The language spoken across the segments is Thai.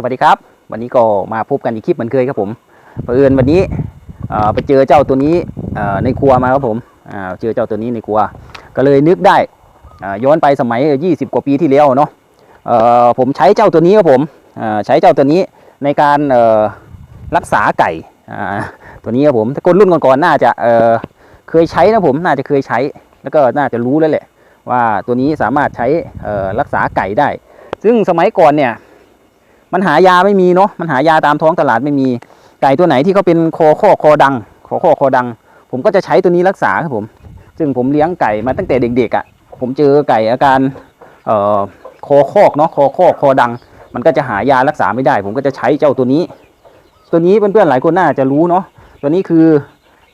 สวัสดีครับ วันนี้ก็มาพบกันอีกคลิปเหมือนเคยครับผมเผอิญวันนี้ไปเจอเจ้าตัวนี้ในครัวมาครับผมเจอเจ้าตัวนี้ในครัว ก็เลยนึกได้ย้อนไปสมัย 20 กว่าปีที่แล้วเนาะผมใช้เจ้าตัวนี้ครับผมใช้เจ้าตัวนี้ในการรักษาไก่ตัวนี้ครับผมถ้าคนรุ่นก่อนๆน่าจะเคยใช้นะผมน่าจะเคยใช้แล้วก็น่าจะรู้แล้วแหละว่าตัวนี้สามารถใช้รักษาไก่ได้ ซึ่งสมัยก่อนเนี่ย มันหายาไม่มีเนาะมันหายาตามท้องตลาดไม่มี ไก่ตัวไหนที่เขาเป็นคอข้อคอดังคอข้อคอดัง ผมก็จะใช้ตัวนี้รักษาครับผม ซึ่งผมเลี้ยงไก่มาตั้งแต่เด็กๆอะ่ะ ผมเจอไก่อาการเอ่อคอคอกเนาะคอข้อคอดัง มันก็จะหายารักษาไม่ได้ ผมก็จะใช้เจ้าตัวนี้ ตัวนี้เพื่อนๆหลายคนน่าจะรู้เนาะตัวนี้คือ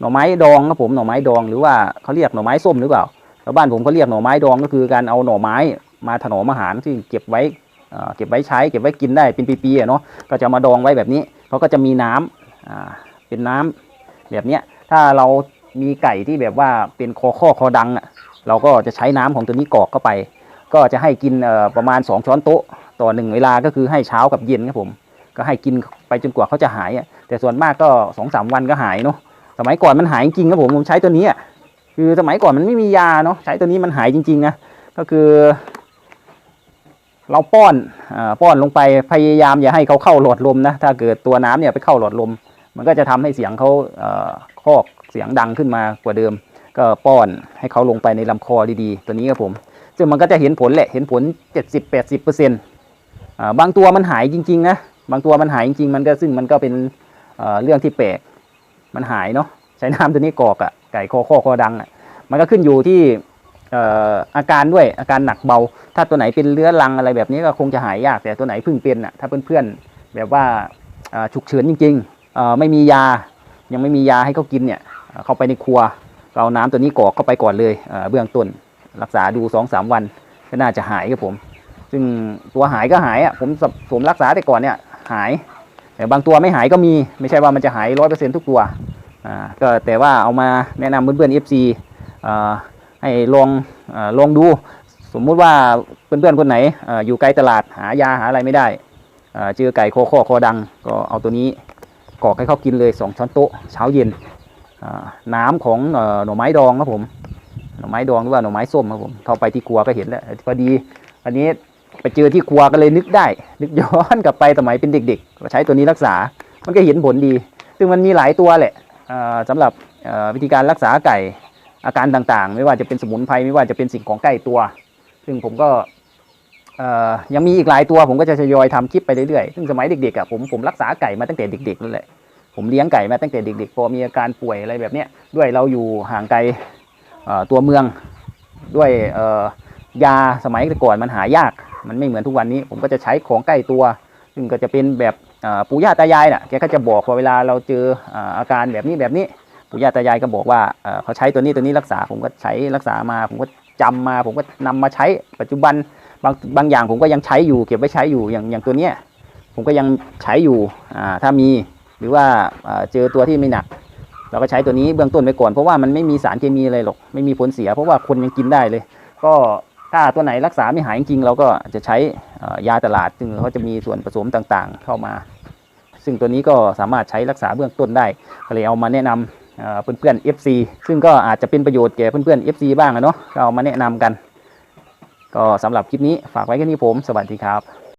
หน่อไม้ดองครับผมหน่อไม้ดองหรือว่าเขาเรียกหน่อไม้ส้มหรือเปล่าชาวบ้านผมเขาเรียกหน่อไม้ดองก็คือการเอาหน่อไม้มาถนอมอาหารที่เก็บไว้ เก็บไว้ใช้เก็บไว้กินได้เป็นปีๆอะเนาะก็จะมาดองไว้แบบนี้เขาก็จะมีน้ำอ่าเป็นน้ำแบบเนี้ยถ้าเรามีไก่ที่แบบว่าเป็นคอข้อคอดังอะเราก็จะใช้น้ำของตัวนี้กอกเข้าไป ก็จะให้กินประมาณ 2 ช้อนโต๊ะต่อหนึ่งเวลาก็คือให้เช้ากับเย็นครับผม ก็ให้กินไปจนกว่าเขาจะหายอะแต่ส่วนมากก็สองสามวันก็หายเนาะสมัยก่อนมันหายจริงครับผมผมใช้ตัวนี้อะคือสมัยก่อนมันไม่มียาเนาะใช้ตัวนี้มันหายจริงๆนะก็คือ เราป้อนอาป้อนลงไปพยายามอย่าให้เขาเข้าหลอดลมนะถ้าเกิดตัวน้ำเนี่ยไปเข้าหลอดลม มันก็จะทำให้เสียงเขาอ่อคอกเสียงดังขึ้นมากว่าเดิม ก็ป้อนให้เขาลงไปในลำคอดีๆ ตัวนี้ครับผมซึ่งมันก็จะเห็นผลแหละเห็นผล 70-80%เปอร์เซ็นต์บางตัวมันหายจริงๆนะบางตัวมันหายจริงๆมันก็ซึ่งมันก็เป็นเอ่อเรื่องที่แปลกมันหายเนาะใช้น้ำตัวนี้กรอกอะ่ะไก่คอคอคอดังอะ่ะมันก็ขึ้นอยู่ที่ อาการด้วยอาการหนักเบา ถ้าตัวไหนเป็นเรื้อรังอะไรแบบนี้ก็คงจะหายยาก แต่ตัวไหนเพิ่งเป็นอะถ้าเพื่อนๆแบบว่าฉุกเฉินจริงๆไม่มียายังไม่มียาให้เขากินเนี่ยเข้าไปในครัวเราเอาน้ำตัวนี้กอกเข้าไปก่อนเลยเบื้องต้นรักษาดู2อสวันก็น่าจะหายครับผม ซึ่งตัวหายก็หายอะผมสผมรักษาแต่ก่อนเนี่ยหาย แต่บางตัวไม่หายก็มีไม่ใช่ว่ามันจะหายร้อยเปอร์เซ็นทุกตัวอ่าก็แต่ว่าเอามาแนะนำเพื่อนๆ FC อ่า ให้ลองอลองดู สมมุติว่าเพื่อนๆคนไหนออยู่ไกลตลาดหายาหาอะไรไม่ได้เอ่อเจอไก่โคข้อคอดัง ก็เอาตัวนี้กอกให้เขากินเลย 2 ช้อนโต๊ะเช้าเย็นน้ำของหน่อไม้ดองครับผมหน่อไม้ดองหรือว่าหน่อไม้ส้มครับผมเข้าไปที่ครัวก็เห็นแล้วพอดี อันนี้ไปเจอที่ครัวก็เลยนึกได้ นึกย้อนกลับไปสมัยเป็นเด็กๆก็ใช้ตัวนี้รักษา มันก็เห็นผลดี ซึ่งมันมีหลายตัวแหละเอ่อสำหรับวิธีการรักษาไก่ อาการต่างๆ ไม่ว่าจะเป็นสมุนไพรไม่ว่าจะเป็นสิ่งของใกล้ตัว ซึ่งผมก็ยังมีอีกหลายตัวผมก็จะทยอยทำคลิปไปเรื่อยๆ ซึ่งสมัยเด็กๆอะผมผมรักษาไก่มาตั้งแต่เด็กๆนั่นแหละผมเลี้ยงไก่มาตั้งแต่เด็กๆพอมีอาการป่วยอะไรแบบเนี้ยด้วยเราอยู่ห่างไกลตัวเมืองด้วยยาสมัยก่อนมันหายาก มันไม่เหมือนทุกวันนี้ ผมก็จะใช้ของใกล้ตัว ซึ่งก็จะเป็นแบบปู่ย่าตายายน่ะแกก็จะบอกว่าเวลาเราเจออาการแบบนี้แบบนี้ ปู่ย่าตายายก็บอกว่าเขาใช้ตัวนี้ตัวนี้รักษาผมก็ใช้รักษามา ผมก็จำมา ผมก็นำมาใช้ปัจจุบันบางบางอย่างผมก็ยังใช้อยู่ เก็บไว้ใช้อยู่อย่างอย่างตัวเนี้ยผมก็ยังใช้อยู่ถ้ามีหรือว่าเจอตัวที่ไม่หนัก เราก็ใช้ตัวนี้เบื้องต้นไปก่อนเพราะว่ามันไม่มีสารเคมีอะไรหรอกไม่มีผลเสีย เพราะว่าคนยังกินได้เลย ก็ถ้าตัวไหนรักษาไม่หายจริงเราก็จะใช้ยาตลาดซึ่งเขาจะมีส่วนผสมต่างๆ เข้ามา ซึ่งตัวนี้ก็สามารถใช้รักษาเบื้องต้นได้ก็เลยเอามาแนะนำ เพื่อนๆ FC ซึ่งก็อาจจะเป็นประโยชน์แก่เพื่อนๆ FC บ้างนะเนาะก็เอามาแนะนำกัน ก็สำหรับคลิปนี้ฝากไว้แค่นี้ผม สวัสดีครับ